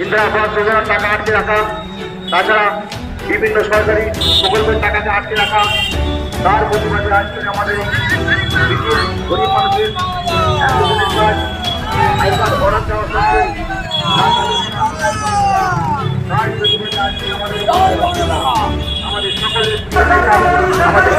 ইন্দিরা আবাস যোজনার টাকা আটকে রাখা। তাছাড়া বিভিন্ন সরকারি প্রকল্পের টাকাতে আটকে রাখা। তার প্রতিবাদে আজকে আমাদের গরিব মানুষের আমাদের সকলের আমাদের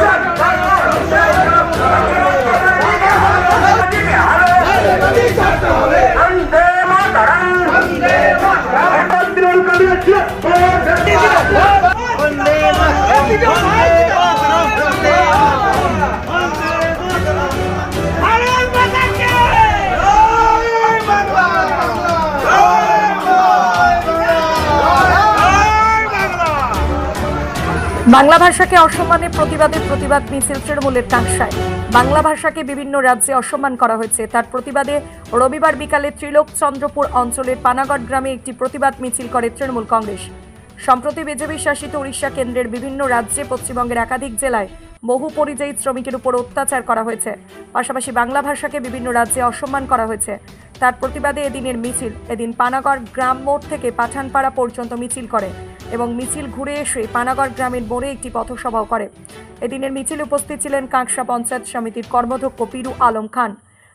বাংলা ভাষাকে অসম্মানের প্রতিবাদে প্রতিবাদ মিছিল তৃণমূলের কাংসায়। বাংলা ভাষাকে বিভিন্ন রাজ্যে অসম্মান করা হয়েছে। তার প্রতিবাদে রবিবার বিকালে ত্রিলোক চন্দ্রপুর অঞ্চলের পানাগড় গ্রামে একটি প্রতিবাদ মিছিল করে তৃণমূল কংগ্রেস। সম্প্রতি বিজেপি শাসিত উড়িষ্যা কেন্দ্রের বিভিন্ন রাজ্যে, পশ্চিমবঙ্গের একাধিক জেলায় বহু পরিযায়ী শ্রমিকের উপর অত্যাচার করা হয়েছে। পাশাপাশি বাংলা ভাষাকে বিভিন্ন রাজ্যে অসম্মান করা হয়েছে। তার প্রতিবাদে এদিনের মিছিল, এদিন পানাগড় গ্রাম মোড় থেকে পাঠানপাড়া পর্যন্ত মিছিল করে। এবং মিছিল ঘুরে এসে পানাগড় গ্রামের মোড়ে একটি পথসভাও করে। এদিনের মিছিল উপস্থিত ছিলেন কাঁকসা পঞ্চায়েত সমিতির কর্মধ্যক্ষ পিরু আলম খান,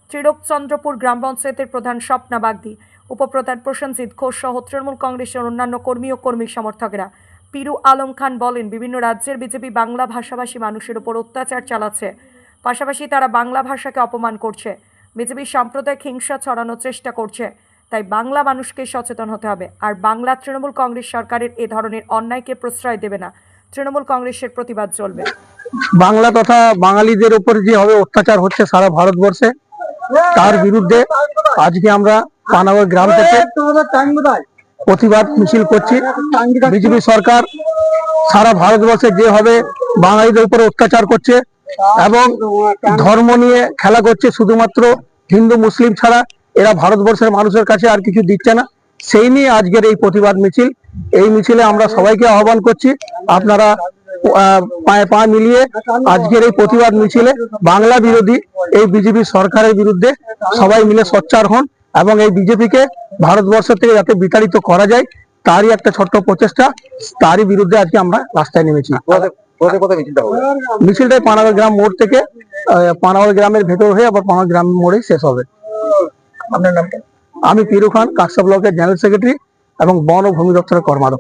ত্রিলোকচন্দ্রপুর গ্রাম পঞ্চায়েতের প্রধান স্বপ্না বাগদি, উপপ্রধান প্রসেনজিৎ ঘোষ সহ তৃণমূল কংগ্রেসের অন্যান্য কর্মী ও কর্মী সমর্থকেরা। পিরু আলম খান বলেন, বিভিন্ন রাজ্যের বিজেপি বাংলা ভাষাভাষী মানুষের উপর অত্যাচার চালাচ্ছে। পাশাপাশি তারা বাংলা ভাষাকে অপমান করছে। বিজেপি সাম্প্রদায়িক হিংসা ছড়ানোর চেষ্টা করছে। তাই বাংলা মানুষকে সচেতন হতে হবে। আর বাংলা তৃণমূল কংগ্রেস সরকারের এ ধরনের অন্যায়কে প্রশ্রয় দেবে না। তৃণমূল কংগ্রেসের প্রতিবাদ চলবে। বাংলা তথা বাঙালিদের উপর যেভাবে অত্যাচার হচ্ছে সারা ভারতবর্ষে, তার বিরুদ্ধে আজকে আমরা পানাগড় গ্রাম থেকে প্রতিবাদ মিছিল করছি। বিজেপি সরকার সারা ভারতবর্ষে যেভাবে বাঙালিদের উপর অত্যাচার করছে এবং ধর্ম নিয়ে খেলা করছে শুধুমাত্র হিন্দু, মুসলিম ছাড়া। এরা ভারতবর্ষের মানুষের কাছে আর কিছু দিচ্ছে না। সেই নিয়ে আজকের এই প্রতিবাদ মিছিল। এই মিছিলে আমরা সবাইকে আহ্বান করছি। আপনারা পায়ে পা মিলিয়ে আজকের এই প্রতিবাদ মিছিলে বাংলা বিরোধী, এই বিজেপি সরকারের বিরুদ্ধে সবাই মিলে সোচ্চার হন এবং এই বিজেপিকে ভারতবর্ষ থেকে যাতে বিতাড়িত করা যায়, তারই একটা ছোট্ট প্রচেষ্টা। তারই বিরুদ্ধে আজকে আমরা রাস্তায় নেমেছি। মিছিলটাই পানাগড় গ্রাম মোড় থেকে পানাগড় গ্রামের ভেতর হয়ে আবার পানাগড় গ্রাম মোড়েই শেষ হবে। আপনার নামটা আমি পিরু খান কাকসা ব্লকের জেনারেল সেক্রেটারি এবং বন ও ভূমি দপ্তরের কর্মাধ্যক্ষ।